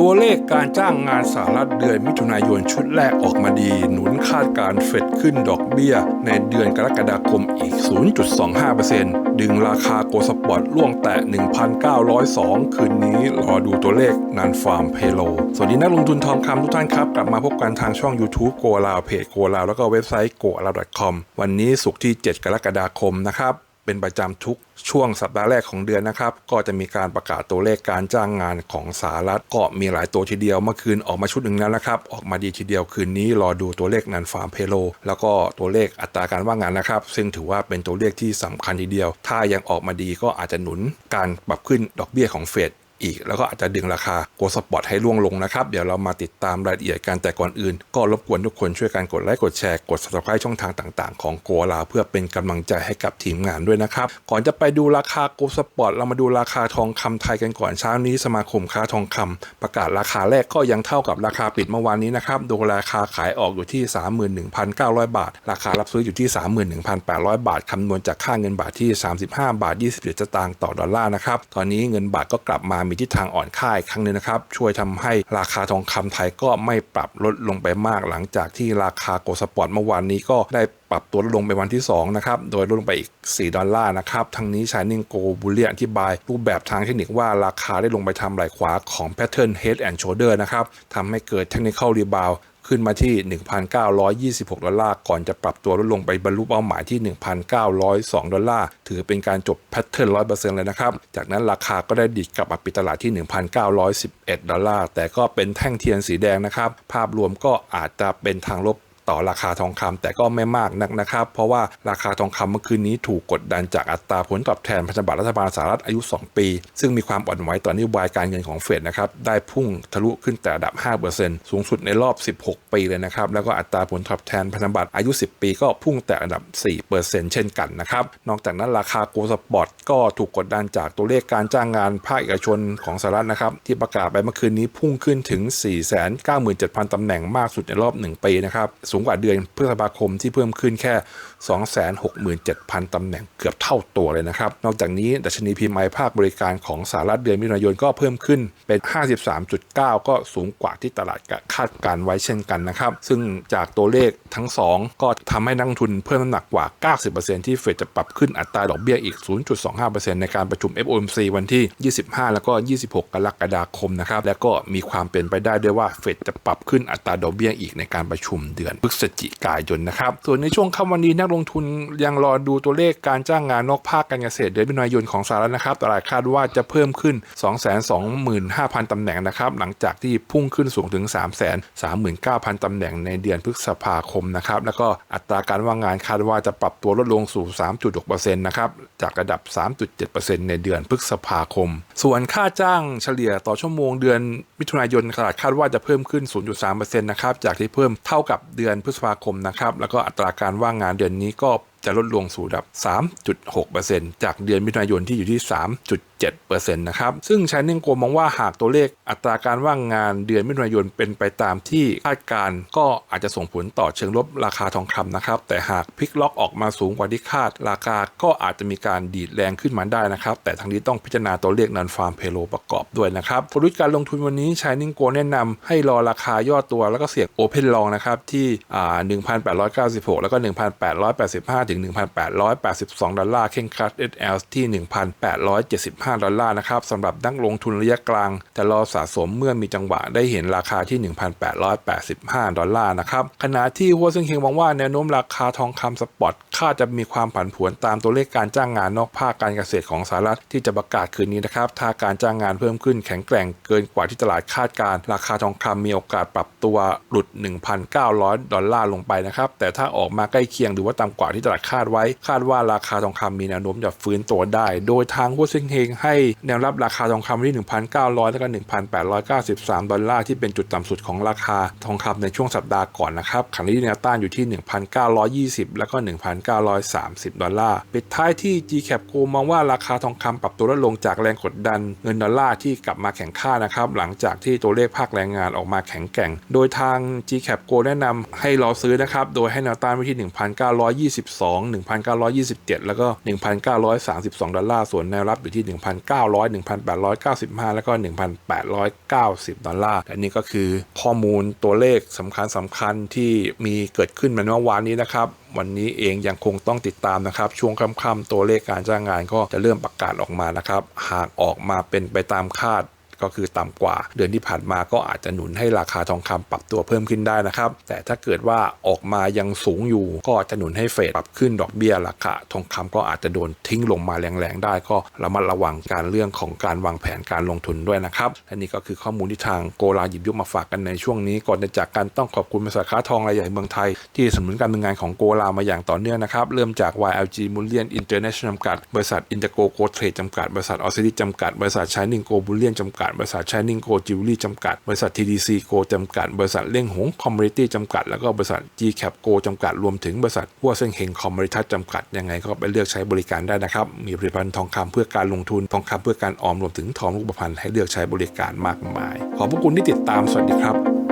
ตัวเลขการจ้างงานสหรัฐเดือนมิถุนายนชุดแรกออกมาดี หนุนคาดการเฟดขึ้นดอกเบี้ย ในเดือนกรกฎาคมอีก 0.25%ดึงราคาโกลสปอร์ตล่วงแตะ 1,902 คืนนี้รอดูตัวเลขนันฟาร์มเพโล สวัสดีนักลงทุนทองคำทุกท่านครับ กลับมาพบกันทางช่อง YouTube โกลาวเพจโกลาวแล้วก็เว็บไซต์ g o a l a w c o m วันนี้สุกที่ 7 กรกฎาคมนะครับ เป็นประจำทุกช่วงสัปดาห์แรกของเดือนนะครับ ก็จะมีการประกาศตัวเลขการจ้างงานของสหรัฐก็มีหลายตัวทีเดียวเมื่อคืนออกมาชุดหนึ่งแล้วนะครับ ออกมาดีทีเดียวคืนนี้รอดูตัวเลขนันฟาร์มเพโลแล้วก็ตัวเลขอัตราการว่างงานนะครับ ซึ่งถือว่าเป็นตัวเลขที่สำคัญทีเดียว ถ้ายังออกมาดีก็อาจจะหนุนการปรับขึ้นดอกเบี้ยของเฟด อีก แล้วก็อาจจะดึงราคาโกลด์สปอร์ตให้ร่วงลงนะครับ เดี๋ยวเรามาติดตามรายละเอียดกันแต่ก่อนอื่น ก็รบกวนทุกคนช่วยกันกดไลค์กดแชร์กด subscribe ช่องทางต่าง ๆ ของโกลาเพื่อเป็นกำลังใจให้กับทีมงานด้วยนะครับก่อนจะไปดูราคาโกลด์สปอร์ตเรามาดูราคาทองคำไทยกันก่อนเช้านี้สมาคมค้าทองคำประกาศราคาแรกก็ยังเท่ากับราคาปิดเมื่อวานนี้นะครับโดยราคาขายออกอยู่ที่ 31,900 บาท ราคารับซื้ออยู่ที่ 31,800 บาทคำนวณจากค่าเงินบาทที่ 35 บาท 27สตางค์ต่อดอลลาร์นะครับตอนนี้เงินบาทก็กลับมามีทิศทางอ่อนค่าอีกครั้งหนึงนะครับ ช่วยทำให้ราคาทองคำไทยก็ไม่ปรับลดลงไปมาก หลังจากที่ราคาโกลสปอร์ตเมื่อวานนี้ก็ได้ รับตัวลดลงไปวันที่ 2 นะครับ โดยลดลงไปอีก 4 ดอลลาร์นะครับ ทั้งนี้ชายนิงโกบูเลียอธิบาย รูปแบบทางเทคนิคว่าราคาได้ลงไปทำไหล่ขวาของ Pattern Head and Shoulder นะครับทำให้เกิด Technical Rebound ขึ้นมาที่ 1,926 ดอลลาร์ ก่อนจะปรับตัวลดลงไปบรรลุเป้าหมายที่ 1,902 ดอลลาร์ ถือเป็นการจบแพทเทิร์น 100%เลยนะครับ จากนั้นราคาก็ได้ดิดกลับมาปิดตลาดที่ 1,911 ดอลลาร์ แต่ก็เป็นแท่งเทียนสีแดงนะครับ ภาพรวมก็อาจจะเป็นทางลบ ต่อราคาทองคำแต่ก็ไม่มากนักนะครับ เพราะว่าราคาทองคำเมื่อคืนนี้ถูกกดดันจากอัตราผลตอบแทนพันธบัตรรัฐบาลสหรัฐอายุ 2 ปี ซึ่งมีความอ่อนไหวต่อนโยบายการเงินของเฟดนะครับได้พุ่งทะลุขึ้นแต่ระดับ 5%สูงสุดในรอบ 16 ปีเลยนะครับแล้วก็อัตราผลตอบแทนพันธบัตรอายุ 10 ปีก็พุ่งแต่ระดับ 4%เช่นกันนะครับนอกจากนั้นราคาโกลด์สปอร์ตก็ถูกกดดันจากตัวเลขการจ้างงานภาคเอกชนของสหรัฐนะครับที่ประกาศไปเมื่อคืนนี้พุ่งขึ้นถึง 497,000ตำแหน่งมากสุดในรอบ 1 ปีนะครับสูงกว่าเดือนพฤษภาคมที่เพิ่มขึ้นแค่ 267,000 ตำแหน่งเกือบเท่าตัวเลยนะครับ นอกจากนี้ดัชนี PMI ภาคบริการของสหรัฐเดือนมิถุนายนก็เพิ่มขึ้นเป็น 53.9 ก็สูงกว่าที่ตลาดคาดการไว้เช่นกันนะครับ ซึ่งจากตัวเลขทั้ง 2 ก็ทำให้นักทุนเพิ่มน้ำหนักกว่า 90%ที่เฟดจะปรับขึ้นอัตราดอกเบี้ยอีก 0.25%ในการประชุม FOMC วันที่ 25 แล้วก็ 26 กรกฎาคมนะครับ และก็มีความเป็นไปได้ด้วยว่าเฟดจะปรับขึ้นอัตราดอกเบี้ยอีกในการประชุมเดือนพฤศจิกายนนะครับ ส่วนในช่วงค่ำวันนี้นักลงทุนยังรอดูตัวเลขการจ้างงานนอกภาคการเกษตรเดือนมิถุนายนของสหรัฐนะครับ ตลาดคาดว่าจะเพิ่มขึ้น 225,000 ตำแหน่งนะครับ หลังจากที่พุ่งขึ้นสูงถึง 339,000 ตำแหน่งในเดือนพฤษภาคมนะครับ แล้วก็อัตราการว่างงานคาดว่าจะปรับตัวลดลงสู่ 3.6%นะครับ จากระดับ 3.7%ในเดือนพฤษภาคม ส่วนค่าจ้างเฉลี่ยต่อชั่วโมงเดือนมิถุนายนตลาดคาดว่าจะเพิ่มขึ้น 0.3%นะครับ จากที่เพิ่มเท่ากับเดือนพฤษภาคมนะครับ แล้วก็อัตราการว่างงานเดือนนี้ก็ จะลดลงสู่ระดับ 3.6%จากเดือนมิถุนายนที่อยู่ที่ 3.7%นะครับ ซึ่งชายเน่งโกมองว่าหากตัวเลขอัตราการว่างงานเดือนมิถุนายนเป็นไปตามที่คาดการก็อาจจะส่งผลต่อเชิงลบราคาทองคำนะครับ แต่หากพลิกล็อกออกมาสูงกว่าที่คาด ราคาก็อาจจะมีการดีดแรงขึ้นมาได้นะครับ แต่ทั้งนี้ต้องพิจารณาตัวเลขนันฟาร์มเพโลประกอบด้วยนะครับกลยุทธ์การลงทุนวันนี้ชายนิ่งโกแนะนำให้รอราคาย่อตัวแล้วก็เสี่ยงโอเพนลองนะครับที่อ่า1,896 แล้วก็ 1,885ถึง1,882 ดอลลาร์เข่งครัด SL ที่ 1,875 ดอลลาร์นะครับสำหรับนักลงทุนระยะกลาง แต่รอสะสมเมื่อมีจังหวะได้เห็นราคาที่ 1,885 ดอลลาร์นะครับขณะที่หัวซึ่งเฮงมองว่าแนวโน้มราคาทองคำสปอตคาดจะมีความผันผวนตามตัวเลขการจ้างงานนอกภาคการเกษตรของสหรัฐที่จะประกาศคืนนี้นะครับถ้าการจ้างงานเพิ่มขึ้นแข็งแกร่งเกินกว่าที่ตลาดคาดการราคาทองคำมีโอกาสปรับตัวหลุด 1,900 ดอลลาร์ลงไปนะครับแต่ถ้าออกมาใกล้เคียงหรือว่าต่ำกว่าที่ตลาดคาดไว้ คาดว่าราคาทองคำมีแนวโน้มจะฟื้นตัวได้ โดยทางหัวซึ่งเฮงให้แนวรับราคาทองคำที่ 1,900 แล้วก็ 1,893 ดอลลาร์ที่เป็นจุดต่ำสุดของราคาทองคำในช่วงสัปดาห์ก่อนนะครับขณะที่แนวต้านอยู่ที่ 1,920 แล้วก็ 1,930 ดอลลาร์ปิดท้ายที่ GCAP Go มองว่าราคาทองคำปรับตัวลดลงจากแรงกดดันเงินดอลลาร์ที่กลับมาแข็งค่านะครับหลังจากที่ตัวเลขภาคแรงงานออกมาแข็งแกร่ง โดยทาง GCAP Go แนะนำให้รอซื้อนะครับโดยให้แนวต้านไว้ที่ 1,922 1,927 แล้วก็ 1,932 ดอลลาร์ส่วนแนวรับอยู่ที่ 1,900 1,895 แล้วก็ 1,890 ดอลลาร์และนี่ก็คือข้อมูลตัวเลขสำคัญสำคัญที่มีเกิดขึ้นมาเมื่อวานนี้นะครับวันนี้เองยังคงต้องติดตามนะครับ ช่วงค่ำๆตัวเลขการจ้างงานก็จะเริ่มประกาศออกมานะครับ หากออกมาเป็นไปตามคาด ก็คือต่ำกว่า เดือนที่ผ่านมาก็อาจจะหนุนให้ราคาทองคำปรับตัวเพิ่มขึ้นได้นะครับ แต่ถ้าเกิดว่าออกมายังสูงอยู่ ก็จะหนุนให้เฟดปรับขึ้นดอกเบี้ยราคาทองคำก็อาจจะโดนทิ้งลงมาแรงๆได้ ก็ระมัดระวังการเรื่องของการวางแผนการลงทุนด้วยนะครับและนี่ก็คือข้อมูลที่ทางโกลาหยิบยกมาฝากกันในช่วงนี้ก่อนจะจากกันต้องขอบคุณบริษัทค้าทองรายใหญ่เมืองไทย ที่สนับสนุนการดำเนินงานของโกลามาอย่างต่อเนื่องนะครับเริ่มจาก YLG Bullion International จำกัดบริษัท Intergo Go Trade จำกัดบริษัท o s c i l i จำกัดบริษัท Shining Go Bullion จำกัดบริษัท Shining Go Jewelry จำกัด บริษัท TDC โกจำกัด บริษัทเล่งหงคอมมูนิตี้จำกัด แล้วก็บริษัท GCap โกจำกัด รวมถึงบริษัทหัวเซิงเฮงคอมม o ิทัศจำกัด ยังไงก็ไปเลือกใช้บริการได้นะครับ มีผลิตภัณฑ์ทองคำเพื่อการลงทุน ทองคำเพื่อการออม รวมถึงทองรูปพรรณให้เลือกใช้บริการมากมาย ขอบพระคุณที่ติดตาม สวัสดีครับ